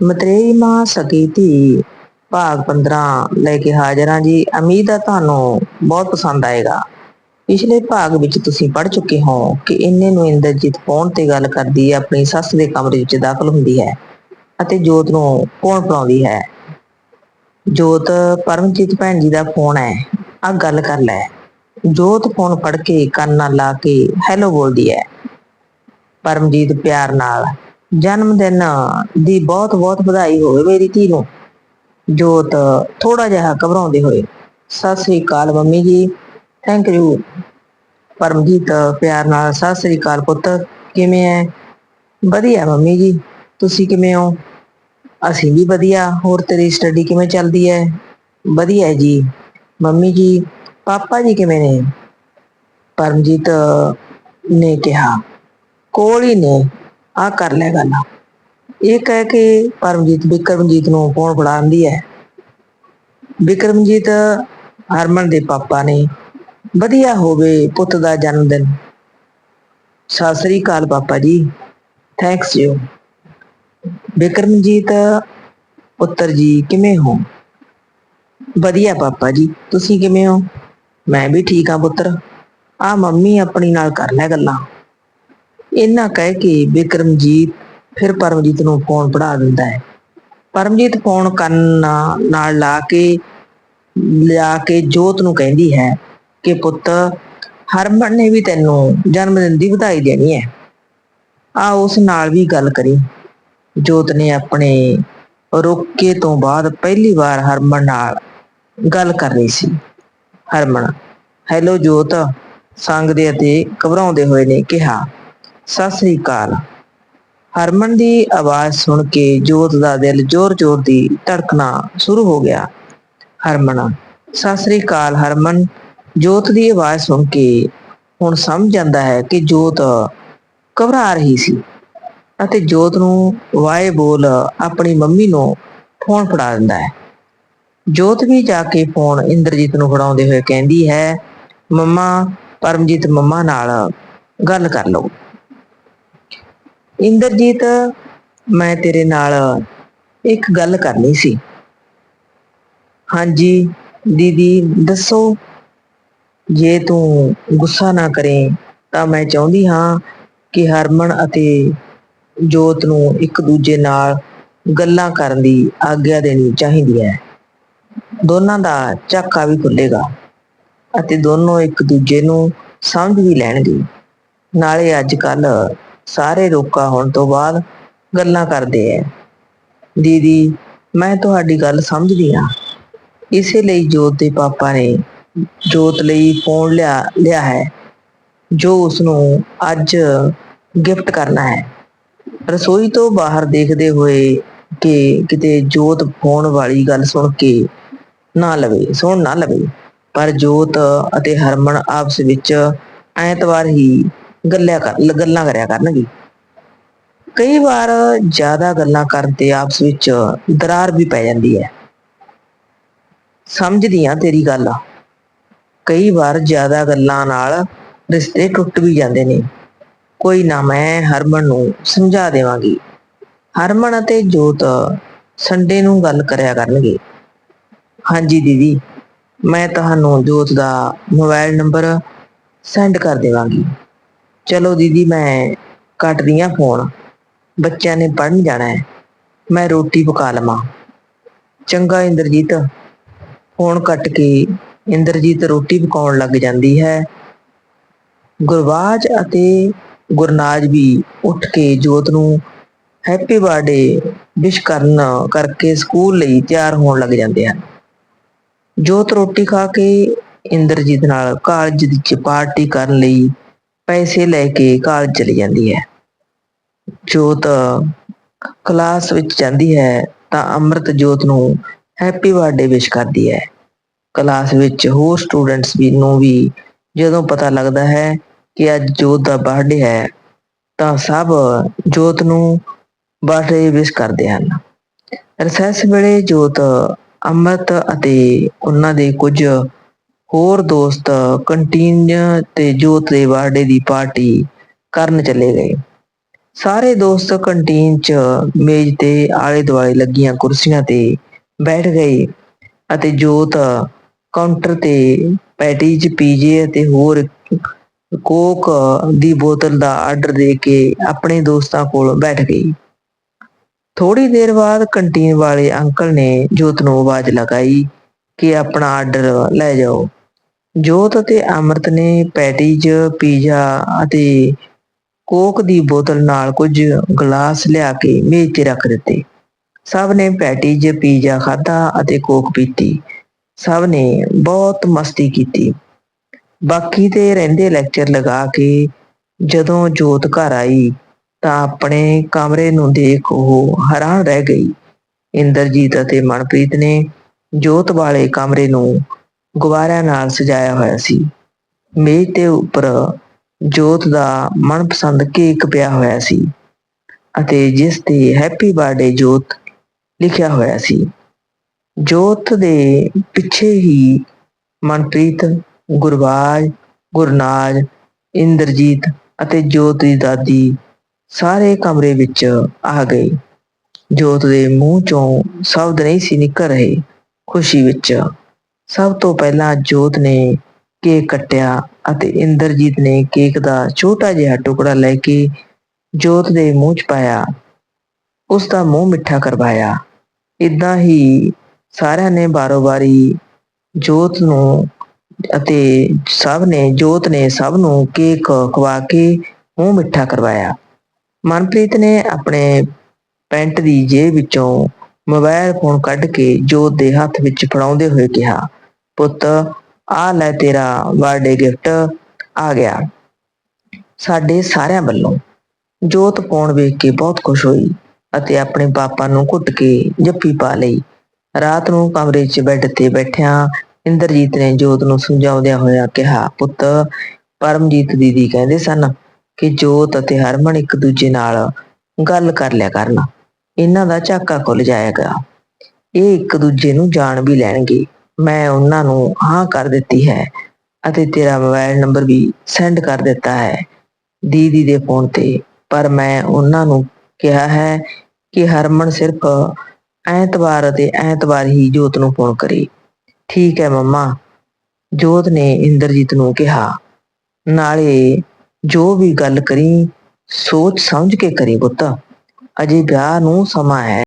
ਮਤਰੇਈ ਮਾਂ ਸਕੀ ਧੀ, ਭਾਗ 15 ਲੈ ਕੇ ਹਾਜ਼ਰ ਹਾਂ ਜੀ। ਉਮੀਦ ਹੈ ਤੁਹਾਨੂੰ ਬਹੁਤ ਪਸੰਦ ਆਏਗਾ। ਪਿਛਲੇ ਭਾਗ ਵਿੱਚ ਤੁਸੀਂ ਪੜ੍ਹ ਚੁੱਕੇ ਹੋ ਕਿ ਇੰਨੇ ਨੂੰ ਇੰਦਰਜੀਤ ਫੋਨ ਤੇ ਗੱਲ ਕਰਦੀ ਹੈ, ਆਪਣੀ ਸੱਸ ਦੇ ਕਮਰੇ ਵਿੱਚ ਦਾਖਲ ਹੁੰਦੀ ਹੈ ਅਤੇ ਜੋਤ ਨੂੰ ਫੋਨ ਪੜਾਉਂਦੀ ਹੈ? ਜੋਤ, ਪਰਮਜੀਤ ਭੈਣ ਜੀ ਦਾ ਫੋਨ ਹੈ। ਆ ਗੱਲ ਕਰ ਲੈ। ਜੋਤ ਫੋਨ ਫੜ ਕੇ ਕੰਨ ਨਾਲ ਲਾ ਕੇ, ਹੈਲੋ ਬੋਲਦੀ ਹੈ। ਪਰਮਜੀਤ ਪਿਆਰ ਨਾਲ ਜਨਮ ਦਿਨ ਦੀ ਬਹੁਤ ਬਹੁਤ ਵਧਾਈ ਹੋਵੇ ਮੇਰੀ ਧੀ ਨੂੰ। ਜੋਤ ਥੋੜਾ ਜਿਹਾ ਘਬਰਾਉਂਦੇ ਹੋਏ। Sat Sri Akal mummy ji. Thank you Paramjit ਪਿਆਰ ਨਾਲ। ਸਤਿ ਸ੍ਰੀ ਅਕਾਲ ਪੁੱਤ, ਕਿਵੇਂ ਐ? ਵਧੀਆ ਮੰਮੀ ਜੀ। ਤੁਸੀਂ ਕਿਵੇਂ ਹੋ? ਅਸੀਂ ਵੀ ਵਧੀਆ। ਹੋਰ ਤੇਰੀ ਸਟੱਡੀ ਕਿਵੇਂ ਚੱਲਦੀ ਹੈ ਵਧੀਆ ਜੀ। ਮੰਮੀ ਜੀ, ਪਾਪਾ ਜੀ ਕਿਵੇਂ ਨੇ? ਪਰਮਜੀਤ ਨੇ ਕਿਹਾ, ਕੋਲ ਹੀ ਨੇ। ਆ ਕਰ ਲੈ ਗੱਲ। ਇਹ ਕਹਿ ਕੇ ਪਰਮਜੀਤ, ਵਿਕਰਮਜੀਤ ਨੂੰ ਫੋਨ ਫੜਾਉਂਦੀ ਹੈ। ਵਿਕਰਮਜੀਤ, ਹਰਮਨ ਦੇ ਪਾਪਾ ਨੇ, ਵਧੀਆ ਹੋਵੇ ਪੁੱਤ ਦਾ ਜਨਮ ਦਿਨ ਸਤਿ ਸ੍ਰੀ ਅਕਾਲ ਪਾਪਾ ਜੀ ਥੈਂਕਸ ਜੀ। ਵਿਕਰਮਜੀਤ, ਪੁੱਤਰ ਜੀ, ਕਿਵੇਂ ਹੋ? ਵਧੀਆ ਪਾਪਾ ਜੀ, ਤੁਸੀਂ ਕਿਵੇਂ ਹੋ? ਮੈਂ ਵੀ ਠੀਕ ਹਾਂ ਪੁੱਤਰ। ਆ ਮੰਮੀ ਆਪਣੀ ਨਾਲ ਕਰ ਲੈ ਗੱਲਾਂ। ਇਹਨਾਂ ਕਹਿ ਕੇ ਵਿਕਰਮਜੀਤ ਫਿਰ ਪਰਮਜੀਤ ਨੂੰ ਫੋਨ ਪੜਾ ਦਿੰਦਾ ਹੈ। ਪਰਮਜੀਤ ਫੋਨ ਕੰਨ ਨਾਲ ਲਾ ਕੇ ਲਿਆ ਕੇ ਜੋਤ ਨੂੰ ਕਹਿੰਦੀ ਹੈ ਕਿ ਪੁੱਤ, ਹਰਮਨ ਨੇ ਵੀ ਤੈਨੂੰ ਜਨਮ ਦਿਨ ਦੀ ਵਧਾਈ ਦੇਣੀ ਹੈ। ਆ ਉਸ ਨਾਲ ਵੀ ਗੱਲ ਕਰੀ। ਜੋਤ ਨੇ ਆਪਣੇ ਰੋਕੇ ਤੋਂ ਬਾਅਦ ਪਹਿਲੀ ਵਾਰ ਹਰਮਨ ਨਾਲ ਗੱਲ ਕਰ ਰਹੀ ਸੀ। ਹਰਮਨ, ਹੈਲੋ ਜੋਤ ਸੰਗਦੇ ਅਤੇ ਘਬਰਾਉਂਦੇ ਹੋਏ ਨੇ ਕਿਹਾ ਸਤਿ ਸ੍ਰੀ ਅਕਾਲ। ਹਰਮਨ ਦੀ ਆਵਾਜ਼ ਸੁਣ ਕੇ ਜੋਤ ਦਾ ਦਿਲ ਜ਼ੋਰ-ਜ਼ੋਰ ਦੀ ਧੜਕਣਾ ਸ਼ੁਰੂ ਹੋ ਗਿਆ। ਹਰਮਨ, ਸਤਿ ਸ੍ਰੀ ਅਕਾਲ ਹਰਮਨ। ਜੋਤ ਦੀ ਆਵਾਜ਼ ਸੁਣ ਕੇ ਹੁਣ ਸਮਝ ਜਾਂਦਾ ਹੈ ਕਿ ਜੋਤ ਘਬਰਾ ਰਹੀ ਸੀ ਅਤੇ ਜੋਤ ਨੂੰ ਵਾਏ ਬੋਲ ਆਪਣੀ ਮੰਮੀ ਨੂੰ ਫੋਨ ਫੜਾ ਦਿੰਦਾ ਹੈ। ਜੋਤ ਵੀ ਜਾ ਕੇ ਫੋਨ ਇੰਦਰਜੀਤ ਨੂੰ ਫੜਾਉਂਦੇ ਹੋਏ ਕਹਿੰਦੀ ਹੈ, ਮੰਮਾ, ਪਰਮਜੀਤ ਮੰਮਾ ਨਾਲ ਗੱਲ ਕਰ ਲਓ। ਇੰਦਰਜੀਤ, ਮੈਂ ਤੇਰੇ ਨਾਲ ਇੱਕ ਗੱਲ ਕਰਨੀ ਸੀ। ਹਾਂਜੀ, ਦੀਦੀ, ਦੱਸੋ। ਜੇ ਤੂੰ ਗੁੱਸਾ ਨਾ ਕਰੇ, ਤਾਂ ਮੈਂ ਚਾਹੁੰਦੀ ਹਾਂ ਕਿ ਹਰਮਨ ਅਤੇ ਜੋਤ ਨੂੰ ਇੱਕ ਦੂਜੇ ਨਾਲ ਗੱਲਾਂ ਕਰਨ ਦੀ ਆਗਿਆ ਦੇਣੀ ਚਾਹੀਦੀ ਹੈ। ਦੋਨਾਂ ਦਾ ਝਾਕਾ ਵੀ ਖੁੱਲੇਗਾ ਅਤੇ ਦੋਨੋਂ ਇੱਕ ਦੂਜੇ ਨੂੰ ਸਮਝ ਵੀ ਲੈਣਗੇ। ਨਾਲੇ ਅੱਜ ਕੱਲ ਸਾਰੇ ਰੋਕਾ ਹੋਣ ਤੋਂ ਬਾਅਦ ਗੱਲਾਂ ਕਰਦੇ ਐ। ਦੀਦੀ, ਮੈਂ ਤੁਹਾਡੀ ਗੱਲ ਸਮਝਦੀ ਹਾਂ। ਇਸੇ ਲਈ ਜੋਤ ਦੇ ਪਾਪਾ ਨੇ ਜੋਤ ਲਈ ਫੋਨ ਲਿਆ ਲਿਆ ਹੈ। ਜੋ ਉਸ ਨੂੰ ਅੱਜ ਗਿਫਟ ਕਰਨਾ ਹੈ। ਰਸੋਈ ਤੋਂ ਬਾਹਰ ਦੇਖਦੇ ਹੋਏ ਕਿ ਕਿਤੇ ਜੋਤ ਫੋਨ ਵਾਲੀ ਗੱਲ ਸੁਣ ਕੇ ਨਾ ਲਵੇ, ਸੁਣ ਨਾ ਲਵੇ। ਪਰ ਜੋਤ ਅਤੇ ਹਰਮਨ ਆਪਸ ਵਿੱਚ ਐਤਵਾਰ ਹੀ ਗੱਲਾਂ ਕਰ ਗੱਲਾਂ ਕਰਿਆ ਕਰਨਗੇ। ਕਈ ਵਾਰ ਜ਼ਿਆਦਾ ਗੱਲਾਂ ਕਰਨ ਤੇ ਆਪਸ ਵਿੱਚ ਦਰਾਰ ਵੀ ਪੈ ਜਾਂਦੀ ਹੈ। ਸਮਝਦੀ ਆ ਤੇਰੀ ਗੱਲ। ਕਈ ਵਾਰ ਜ਼ਿਆਦਾ ਗੱਲਾਂ ਨਾਲ ਰਿਸ਼ਤੇ ਟੁੱਟ ਵੀ ਜਾਂਦੇ ਨੇ। ਕੋਈ ਨਾ ਮੈਂ ਹਰਮਨ ਨੂੰ ਸਮਝਾ ਦੇਵਾਂਗੀ। ਹਰਮਨ ਅਤੇ ਜੋਤ ਸੰਡੇ ਨੂੰ ਗੱਲ ਕਰਿਆ ਕਰਨਗੇ। ਹਾਂਜੀ ਦੀਦੀ, ਮੈਂ ਤੁਹਾਨੂੰ ਜੋਤ ਦਾ ਮੋਬਾਈਲ ਨੰਬਰ ਸੈਂਡ ਕਰ ਦੇਵਾਂਗੀ। ਚਲੋ ਦੀਦੀ, ਮੈਂ ਕੱਟਦੀ ਆ ਫੋਨ ਬੱਚਿਆਂ ਨੇ ਪੜਨ ਜਾਣਾ ਹੈ। ਮੈਂ ਰੋਟੀ ਪਕਾ ਲਵਾਂ। ਚੰਗਾ ਇੰਦਰਜੀਤ ਫੋਨ ਕੱਟ ਕੇ ਇੰਦਰਜੀਤ ਰੋਟੀ ਪਕਾਉਣ ਲੱਗ ਜਾਂਦੀ ਹੈ। ਗੁਰਬਾਜ ਅਤੇ ਗੁਰਨਾਜ ਵੀ ਉੱਠ ਕੇ ਜੋਤ ਨੂੰ ਹੈਪੀ ਬਰਥਡੇ ਵਿਸ਼ ਕਰਨ ਕਰਕੇ ਸਕੂਲ ਲਈ ਤਿਆਰ ਹੋਣ ਲੱਗ ਜਾਂਦੇ ਹਨ। ਜੋਤ ਰੋਟੀ ਖਾ ਕੇ ਇੰਦਰਜੀਤ ਨਾਲ ਕਾਲਜ ਵਿੱਚ ਪਾਰਟੀ ਕਰਨ ਲਈ ਪੈਸੇ ਲੈ ਕੇ ਕਾਲਜ ਚਲੀ ਜਾਂਦੀ ਹੈ। ਜੋਤ ਕਲਾਸ ਵਿੱਚ ਜਾਂਦੀ ਹੈ, ਤਾਂ ਅੰਮ੍ਰਿਤ ਜੋਤ ਨੂੰ ਹੈਪੀ ਬਰਥਡੇ ਵਿਸ਼ ਕਰਦੀ ਹੈ। ਕਲਾਸ ਵਿੱਚ ਹੋਰ ਸਟੂਡੈਂਟਸ ਵੀ ਨੂੰ ਵੀ ਜਦੋਂ ਪਤਾ ਲੱਗਦਾ ਹੈ ਕਿ ਅੱਜ ਜੋਤ ਦਾ ਬਰਥਡੇ ਹੈ, ਤਾਂ ਸਭ ਜੋਤ ਨੂੰ ਬਰਥਡੇ ਵਿਸ਼ ਕਰਦੇ ਹਨ। ਰਿਸੈਸ ਵੇਲੇ ਜੋਤ ਅੰਮ੍ਰਿਤ ਅਤੇ ਉਹਨਾਂ ਦੇ ਕੁਝ ਹੋਰ ਦੋਸਤ ਕੰਟੀਨ ਤੇ ਜੋਤ ਦੇ ਬਰਥਡੇ ਦੀ ਪਾਰਟੀ ਕਰਨ ਚਲੇ ਗਏ। ਸਾਰੇ ਦੋਸਤ ਕੰਟੀਨ 'ਚ ਮੇਜ਼ ਤੇ ਆਲੇ ਦੁਆਲੇ ਲੱਗੀਆਂ ਕੁਰਸੀਆਂ ਤੇ ਬੈਠ ਗਏ ਅਤੇ ਜੋਤ ਕਾਊਂਟਰ ਤੇ ਪੈਟੀਜ਼ ਪੀਜੇ ਅਤੇ ਹੋਰ ਕੋਕ ਦੀ ਬੋਤਲ ਦਾ ਆਰਡਰ ਦੇ ਕੇ ਆਪਣੇ ਦੋਸਤਾਂ ਕੋਲ ਬੈਠ ਗਈ। ਥੋੜੀ ਦੇਰ ਬਾਅਦ ਕੰਟੀਨ ਵਾਲੇ ਅੰਕਲ ਨੇ ਜੋਤ ਨੂੰ ਆਵਾਜ਼ ਲਗਾਈ ਕਿ ਆਪਣਾ ਆਰਡਰ ਲੈ ਜਾਓ। ਜੋਤ ਅਤੇ ਅਮਰਤ ਨੇ ਪੈਟੀਜ਼ ਪੀਜ਼ਾ ਅਤੇ ਕੋਕ ਦੀ ਬੋਤਲ ਨਾਲ ਕੁਝ ਗਲਾਸ ਲਿਆ ਕੇ ਮੇਜ਼ ਤੇ ਰੱਖ ਦਿੱਤੇ। ਸਭ ਨੇ ਪੈਟੀਜ਼ ਪੀਜ਼ਾ ਖਾਧਾ ਅਤੇ ਕੋਕ ਪੀਤੀ। ਸਭ ਨੇ ਬਹੁਤ ਮਸਤੀ ਕੀਤੀ। ਬਾਕੀ ਤੇ ਰਹਿੰਦੇ ਲੈਕਚਰ ਲਗਾ ਕੇ ਜਦੋਂ ਜੋਤ ਘਰ ਆਈ ਤਾਂ ਆਪਣੇ ਕਮਰੇ ਨੂੰ ਦੇਖ ਉਹ ਹੈਰਾਨ ਰਹਿ ਗਈ। ਇੰਦਰਜੀਤ ਅਤੇ ਮਨਪ੍ਰੀਤ ਨੇ ਜੋਤ ਵਾਲੇ ਕਮਰੇ ਨੂੰ ਗੁਬਾਰਿਆਂ ਨਾਲ ਸਜਾਇਆ ਹੋਇਆ ਸੀ। ਮੇਜ਼ ਦੇ ਉੱਪਰ ਜੋਤ ਦਾ ਮਨਪਸੰਦ ਕੇਕ ਪਿਆ ਹੋਇਆ ਸੀ ਅਤੇ ਜਿਸ ਤੇ ਹੈਪੀ ਬਰਥਡੇ ਜੋਤ ਲਿਖਿਆ ਹੋਇਆ ਸੀ। ਜੋਤ ਦੇ ਪਿੱਛੇ ਹੀ ਮਨਪ੍ਰੀਤ, ਗੁਰਬਾਜ, ਗੁਰਨਾਜ, ਇੰਦਰਜੀਤ ਅਤੇ ਜੋਤ ਦੀ ਦਾਦੀ ਸਾਰੇ ਕਮਰੇ ਵਿੱਚ ਆ ਗਏ। ਜੋਤ ਦੇ ਮੂੰਹ ਚੋਂ ਸ਼ਬਦ ਨਹੀਂ ਸੀ ਨਿਕਲ ਰਹੇ। ਖੁਸ਼ੀ ਵਿੱਚ। ਸਭ ਤੋਂ ਪਹਿਲਾਂ ਜੋਤ ਨੇ ਕੇਕ ਕੱਟਿਆ ਅਤੇ ਇੰਦਰਜੀਤ ਨੇ ਕੇਕ ਦਾ ਛੋਟਾ ਜਿਹਾ ਟੁਕੜਾ ਲੈ ਕੇ ਜੋਤ ਦੇ ਮੂੰਹ 'ਚ ਪਾਇਆ। ਉਸ ਦਾ ਮੂੰਹ ਮਿੱਠਾ ਕਰਵਾਇਆ। ਇਦਾਂ ਹੀ ਸਾਰਿਆਂ ਨੇ ਬਾਰੋ-ਬਾਰੀ ਜੋਤ ਨੂੰ ਅਤੇ ਸਭ ਨੇ, ਜੋਤ ਨੇ ਸਭ ਨੂੰ ਕੇਕ ਖਵਾ ਕੇ ਮੂੰਹ ਮਿੱਠਾ ਕਰਵਾਇਆ। ਮਨਪ੍ਰੀਤ ਨੇ ਆਪਣੇ ਪੈਂਟ ਦੀ ਜੇਬ ਵਿੱਚੋਂ ਮੋਬਾਈਲ ਫੋਨ ਕੱਢ ਕੇ ਜੋਤ ਦੇ ਹੱਥ ਵਿੱਚ ਫੜਾਉਂਦੇ ਹੋਏ ਕਿਹਾ, ਪੁੱਤ ਆ ਲੈ ਤੇਰਾ ਬਰਥਡੇ ਗਿਫਟ ਆ ਗਿਆ। ਸਾਡੇ ਸਾਰਿਆਂ ਵੱਲੋਂ ਜੋਤ ਫੋਨ ਵੇਖ ਕੇ ਬਹੁਤ ਖੁਸ਼ ਹੋਈ ਅਤੇ ਆਪਣੇ ਪਾਪਾ ਨੂੰ ਘੁੱਟ ਕੇ ਜੱਫੀ ਪਾ ਲਈ। ਰਾਤ ਨੂੰ ਕਮਰੇ 'ਚ ਬੈੱਡ ਤੇ ਬੈਠਿਆਂ ਇੰਦਰਜੀਤ ਨੇ ਜੋਤ ਨੂੰ ਸਮਝਾਉਂਦਿਆਂ ਹੋਇਆ ਕਿਹਾ, ਪੁੱਤ, ਪਰਮਜੀਤ ਦੀਦੀ ਕਹਿੰਦੇ ਸਨ ਕਿ ਜੋਤ ਅਤੇ ਹਰਮਨ ਇੱਕ ਦੂਜੇ ਨਾਲ ਗੱਲ ਕਰ ਲਿਆ ਕਰਨ। ਇਹਨਾਂ ਦਾ ਝਾਕਾ ਖੁੱਲ ਜਾਏਗਾ। ਇਹ ਇੱਕ ਦੂਜੇ ਨੂੰ ਜਾਣ ਵੀ ਲੈਣਗੇ। ਮੈਂ ਉਹਨਾਂ ਨੂੰ ਹਾਂ ਕਰ ਦਿੱਤੀ ਹੈ ਅਤੇ ਤੇਰਾ ਮੋਬਾਈਲ ਨੰਬਰ ਵੀ ਸੈਂਡ ਕਰ ਦਿੱਤਾ ਹੈ ਦੀਦੀ ਦੇ ਫੋਨ ਤੇ। ਪਰ ਮੈਂ ਉਹਨਾਂ ਨੂੰ ਕਿਹਾ ਹੈ ਕਿ ਹਰਮਨ ਸਿਰਫ ਐਤਵਾਰ ਅਤੇ ਐਤਵਾਰ ਹੀ ਜੋਤ ਨੂੰ ਫੋਨ ਕਰੇ। ਠੀਕ ਹੈ ਮੰਮਾ, ਜੋਤ ਨੇ ਇੰਦਰਜੀਤ ਨੂੰ ਕਿਹਾ। ਨਾਲੇ ਜੋ ਵੀ ਗੱਲ ਕਰੀ, ਸੋਚ ਸਮਝ ਕੇ ਕਰੀ ਪੁੱਤ। ਅਜੇ ਵਿਆਹ ਨੂੰ ਸਮਾਂ ਹੈ